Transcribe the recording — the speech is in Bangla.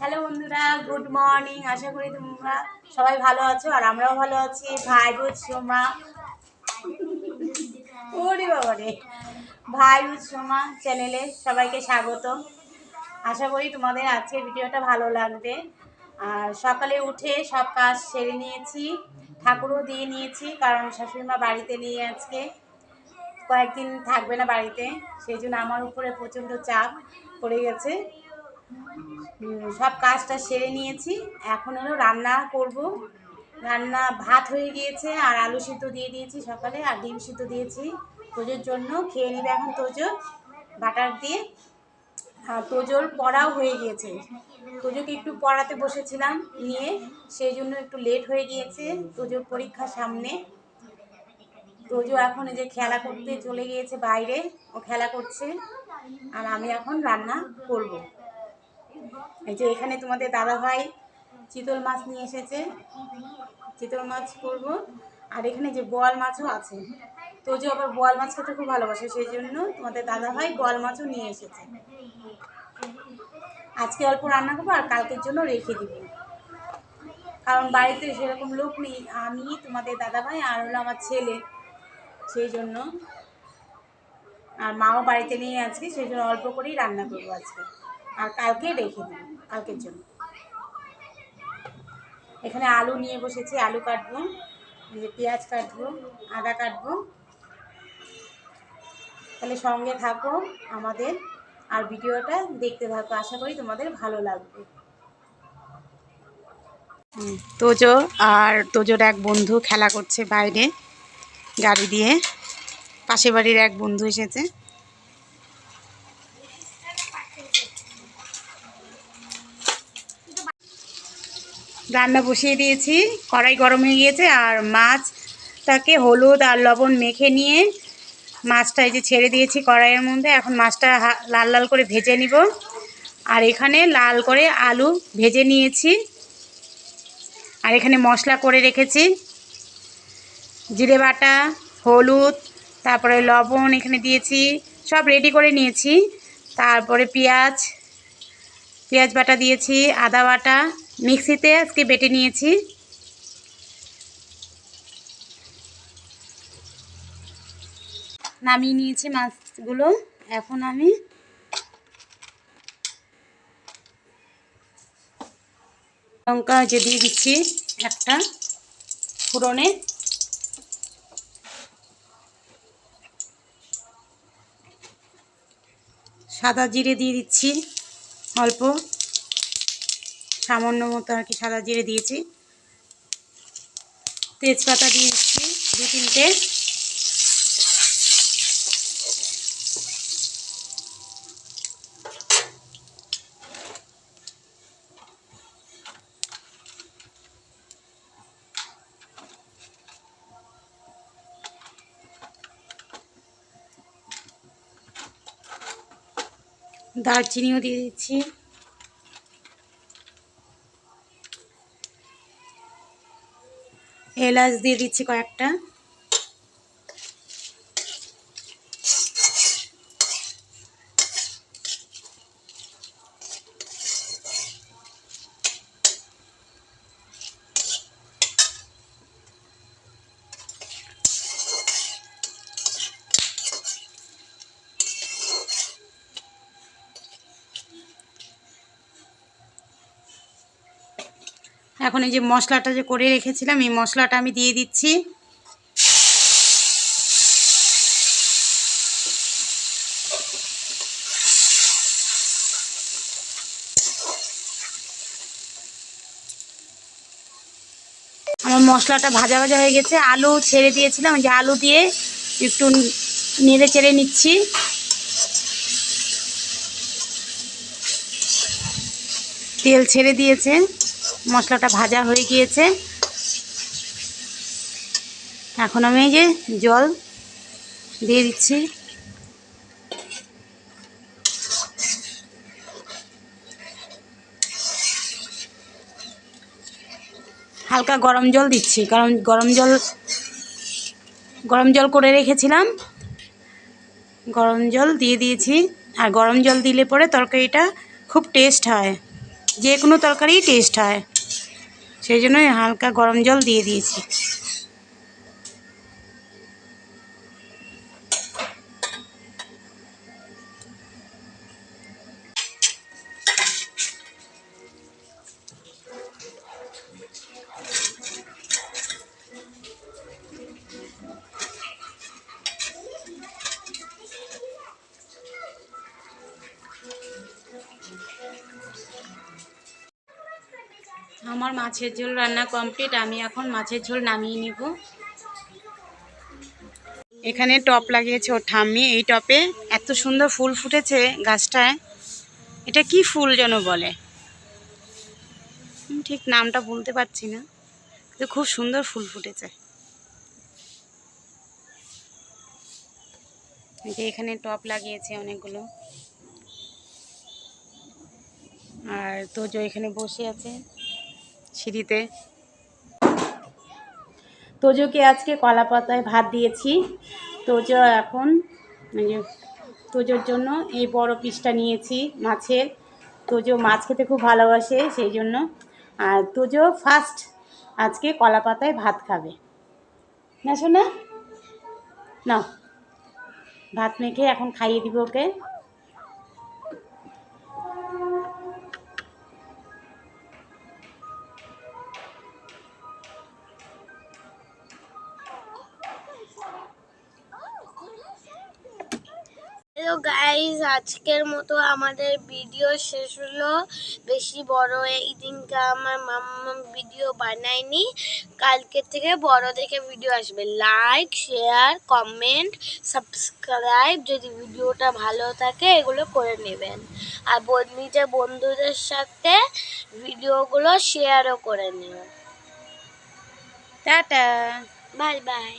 হ্যালো বন্ধুরা, গুড মর্নিং। আশা করি তোমরা সবাই ভালো আছো আর আমরাও ভালো আছি। ভাই রুদ সোমা ওরে বাবা রে। ভাই রুদ সোমা চ্যানেলে সবাইকে স্বাগত। আশা করি তোমাদের আজকের ভিডিওটা ভালো লাগবে। আর সকালে উঠে সব কাজ সেরে নিয়েছি, ঠাকুরও দিয়ে নিয়েছি, কারণ শাশুড়িমা বাড়িতে নিয়ে আজকে। কয়েকদিন থাকবে না বাড়িতে, সেই জন্য আমার উপরে প্রচণ্ড চাপ পড়ে গেছে। সব কাজটা সেরে নিয়েছি। এখন হলো রান্না করব। রান্না ভাত হয়ে গিয়েছে আর আলু সিদ্ধ দিয়ে দিয়েছি সকালে আর ডিম সিদ্ধ দিয়েছি তোজোর জন্য। খেয়ে নেবে এখন তোজো বাটার দিয়ে। আর তোজোর পড়াও হয়ে গিয়েছে। তোজোকে একটু পড়াতে বসেছিলাম নিয়ে, সেই জন্য একটু লেট হয়ে গিয়েছে তোজোর পরীক্ষা সামনে। তোজো এখন যে খেলা করতে চলে গিয়েছে বাইরে, ও খেলা করছে। আর আমি এখন রান্না করব। এই যে এখানে তোমাদের দাদা ভাই চিতল মাছ নিয়ে এসেছে। চিতল মাছ করব। আর এখানে যে বোয়াল মাছও আছে। তো যে আবার বোয়াল মাছ খেতে খুব ভালোবাসে, সেই জন্য তোমাদের দাদা ভাই বোয়াল মাছও নিয়ে এসেছে। আজকে অল্প রান্না করব আর কালকের জন্য রেখে দিব। কারণ বাড়িতে সেরকম লোক নেই, আমি, তোমাদের দাদা ভাই আর হলো আমার ছেলে। সেই জন্য। আর মাও বাড়িতে নিয়ে আজকে, সেই জন্য অল্প করেই রান্না করব আজকে। আর কালকে রেখে দিই কালকের জন্য। এখানে আলু নিয়ে বসেছি, আলু কাটবো পেঁয়াজ কাটবো, আদা কাটবো। তাহলে সঙ্গে থাকো আমাদের আর ভিডিওটা দেখতে থাকো, আশা করি তোমাদের ভালো লাগবে। তোজো আর তোজোর এক বন্ধু খেলা করছে বাইরে গাড়ি দিয়ে। পাশে বাড়ির এক বন্ধু এসেছে। রান্না বসিয়ে দিয়েছি। কড়াই গরম হয়ে গিয়েছে আর মাছটাকে হলুদ আর লবণ মেখে নিয়ে মাছটা এই যে ছেড়ে দিয়েছি কড়াইয়ের মধ্যে। এখন মাছটা লাল লাল করে ভেজে নিব। আর এখানে লাল করে আলু ভেজে নিয়েছি। আর এখানে মশলা করে রেখেছি। জিরে বাটা, হলুদ, তারপরে লবণ এখানে দিয়েছি। সব রেডি করে নিয়েছি। তারপরে পেঁয়াজ পেঁয়াজ বাটা দিয়েছি, আদা বাটা মিক্সিতে আজকে বেটে নিয়েছি। নামিয়ে নিয়েছি মাছগুলো। এখন আমি লঙ্কা যে দিয়ে দিচ্ছি একটা ফুরনে সাদা জিরে দিয়ে দিচ্ছি অল্প। সামান্য মতো আর কি সাদা জিরে দিয়েছি। তেজপাতা দিয়েছি দু তিনটে। দারচিনিও দিয়ে দিচ্ছি। এলাচ দিয়ে দিচ্ছি কয়েকটা। এখন এই যে মশলাটা যে করে রেখেছিলাম, এই মশলাটা আমি দিয়ে দিচ্ছি। আমার মশলাটা ভাজা ভাজা হয়ে গেছে। আলু ছেড়ে দিয়েছিলাম যে আলু দিয়ে একটু নেড়ে চেড়ে নিচ্ছি। তেল ছেড়ে দিয়েছে। মশলাটা ভাজা হয়ে গিয়েছে। এখন আমি যে জল দিয়ে দিচ্ছি। হালকা গরম জল দিচ্ছি, কারণ গরম জল গরম জল করে রেখেছিলাম। গরম জল দিয়ে দিয়েছি, আর গরম জল দিলে পরে তরকারিটা খুব টেস্ট হয়। যে কোনো তরকারি টেস্ট হয়। সেই জন্যই হালকা গরম জল দিয়ে দিয়েছি। আমার মাছের ঝোল রান্না কমপ্লিট আমি এখন মাছের ঝোল নামিয়ে নিব। এখানে টপ লাগিয়েছে ওর ঠাম্মি, এই টপে এত সুন্দর ফুল ফুটেছে গাছটায়। এটা কি ফুল যেন বলে? ঠিক নামটা বলতে পারছি না। কিন্তু খুব সুন্দর ফুল ফুটেছে। যে এখানে টপ লাগিয়েছে অনেকগুলো। আর তোজো এখানে বসে আছে। সিঁড়িতে। তোজোকে আজকে কলা পাতায় ভাত দিয়েছি। তোজো এখন তোজোর জন্য এই বড় পিসটা নিয়েছি মাছের। তোজো মাছ খেতে খুব ভালোবাসে সেই জন্য। আর তোজো ফার্স্ট আজকে কলা পাতায় ভাত খাবে। না শোনা না ভাত মেখে এখন খাইয়ে দিব ওকে। হ্যালো গাইজ আজকের মতো আমাদের ভিডিও শেষ হলো। বেশি বড় এই দিনকে আমার মাম্মা ভিডিও বানায়নি। কালকে থেকে বড় দেখে ভিডিও আসবে। লাইক শেয়ার কমেন্ট সাবস্ক্রাইব যদি ভিডিওটা ভালো থাকে এগুলো করে নেবেন। আর নিজের বন্ধুদের সাথে ভিডিওগুলো শেয়ারও করে নেবেন টাটা। Bye bye